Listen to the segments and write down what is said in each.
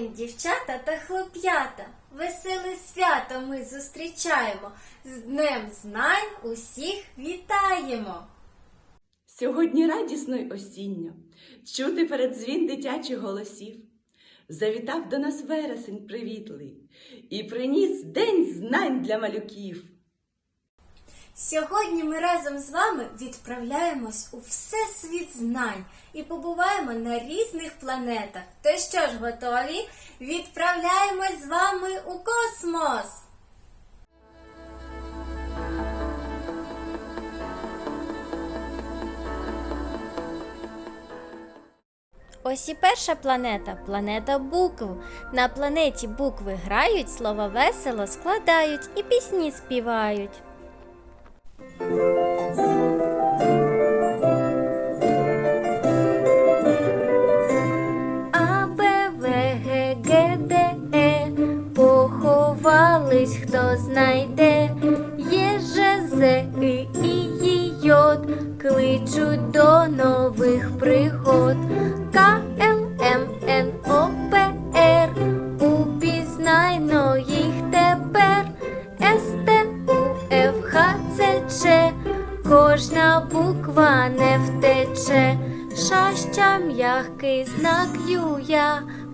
день, дівчата та хлоп'ята. Веселе свято ми зустрічаємо. З Днем Знань усіх вітаємо. Сьогодні радісно й осінньо, чути передзвін дитячих голосів. Завітав до нас вересень привітлий і приніс день знань для малюків. Сьогодні ми разом з вами відправляємось у всесвіт знань і побуваємо на різних планетах. То що ж, готові? Відправляємось з вами у космос! Ось і перша планета планета букв. На планеті букви грають, слова весело складають і пісні співають. А,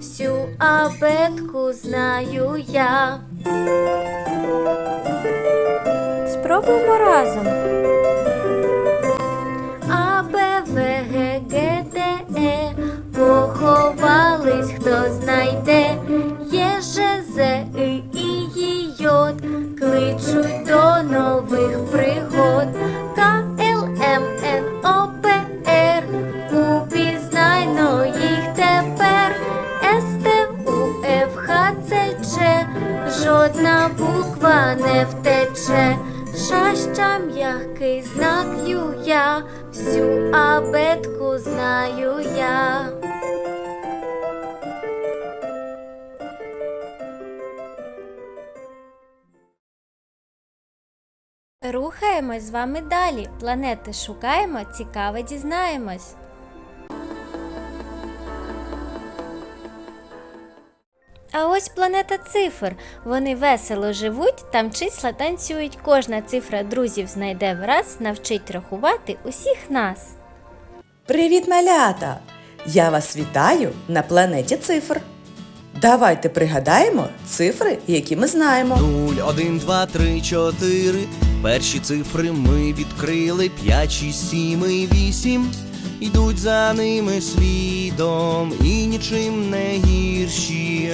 всю абетку знаю я. Спробуємо разом. А, Б, В, Г, Г, Д, Е Поховались, хто знайде Ц, Жодна буква не втече Шаща м'який Ю я, всю абетку знаю я. Рухаємось з вами далі. Планети шукаємо, цікаве дізнаємось. А ось планета цифр. Вони весело живуть, там числа танцюють. Кожна цифра друзів знайде враз, навчить рахувати усіх нас. Привіт, малята! Я вас вітаю на планеті цифр. Давайте пригадаємо цифри, які ми знаємо. 0, 1, 2, 3, 4. Перші цифри ми відкрили 5, 6, 7 і 8. Йдуть за ними слідом і нічим не гірші.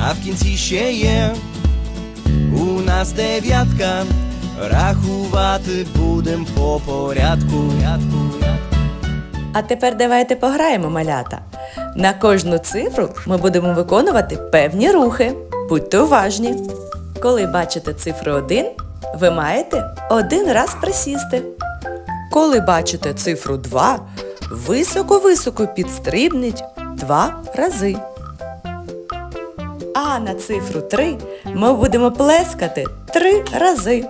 А в кінці ще є у нас дев'ятка. Рахувати будем по порядку. А тепер давайте пограємо, малята. На кожну цифру ми будемо виконувати певні рухи. Будьте уважні. Коли бачите цифру 1, ви маєте один раз присісти. Коли бачите цифру 2, високо-високо підстрибніть два рази. А на цифру 3 ми будемо плескати три рази.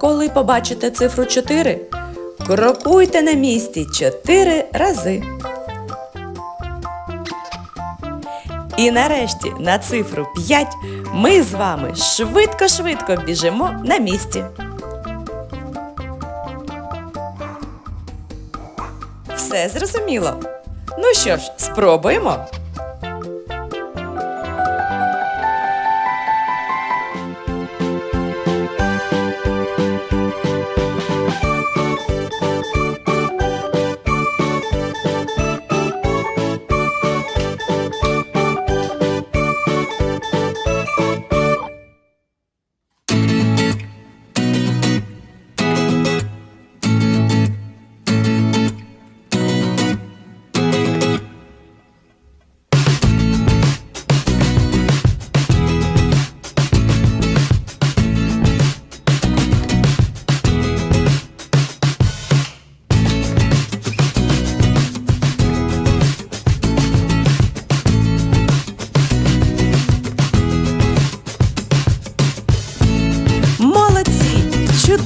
Коли побачите цифру 4, крокуйте на місці 4 рази. І нарешті на цифру 5 ми з вами швидко-швидко біжимо на місці. Все зрозуміло. Ну що ж, спробуємо.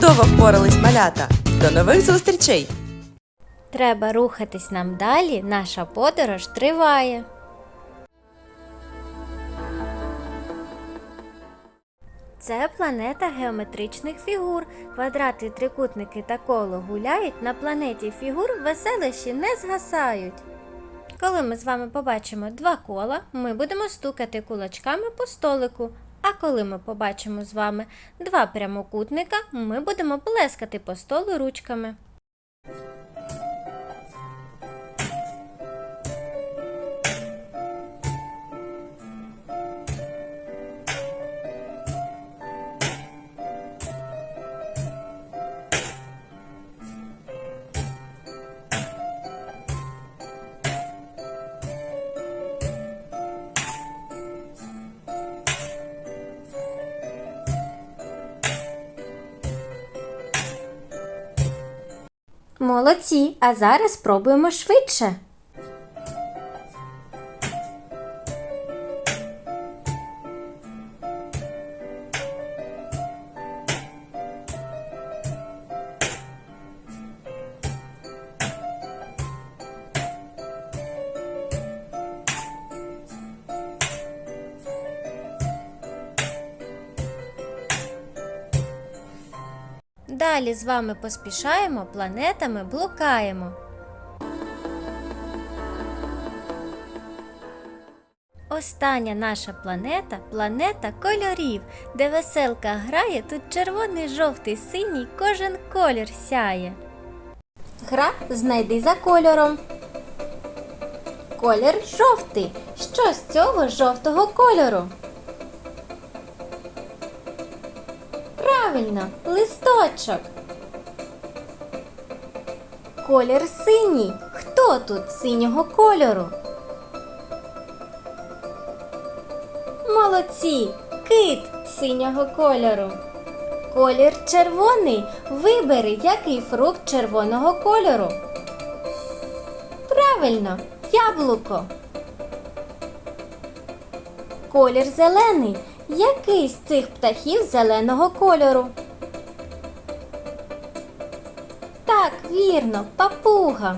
Чудово впорались малята! До нових зустрічей! Треба рухатись нам далі. Наша подорож триває. Це планета геометричних фігур. Квадрати, трикутники та коло гуляють. На планеті фігур веселищі не згасають. Коли ми з вами побачимо два кола, ми будемо стукати кулачками по столику. А коли ми побачимо з вами два прямокутника, ми будемо плескати по столу ручками. Молодці, а зараз спробуємо швидше. Далі з вами поспішаємо, планетами блукаємо. Остання наша планета планета кольорів, де веселка грає, тут червоний, жовтий, синій, кожен колір сяє. Гра знайди за кольором. Колір жовтий. Що з цього жовтого кольору? Правильно, листочок. Колір синій. Хто тут синього кольору? Молодці! Кит синього кольору. Колір червоний. Вибери, який фрукт червоного кольору. Правильно, яблуко. Колір зелений. Який з цих птахів зеленого кольору? Так, вірно, папуга.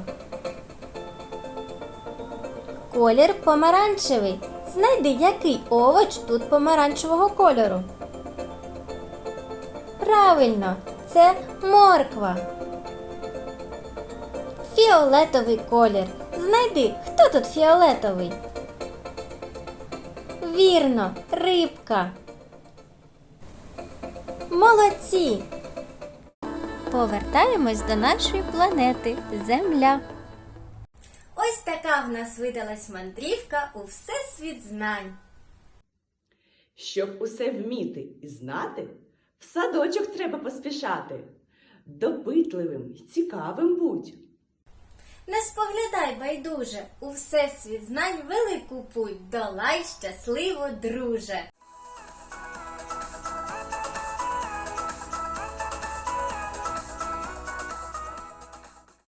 Колір помаранчевий. Знайди, який овоч тут помаранчевого кольору. Правильно, це морква. Фіолетовий колір. Знайди, хто тут фіолетовий. Вірно, рибка. Молодці. Повертаємось до нашої планети Земля. Ось така в нас видалась мандрівка у всесвіт знань. Щоб усе вміти і знати, в садочок треба поспішати. Допитливим й цікавим будь. Не споглядай байдуже, у всесвіт знань велику путь, долай щасливо, друже.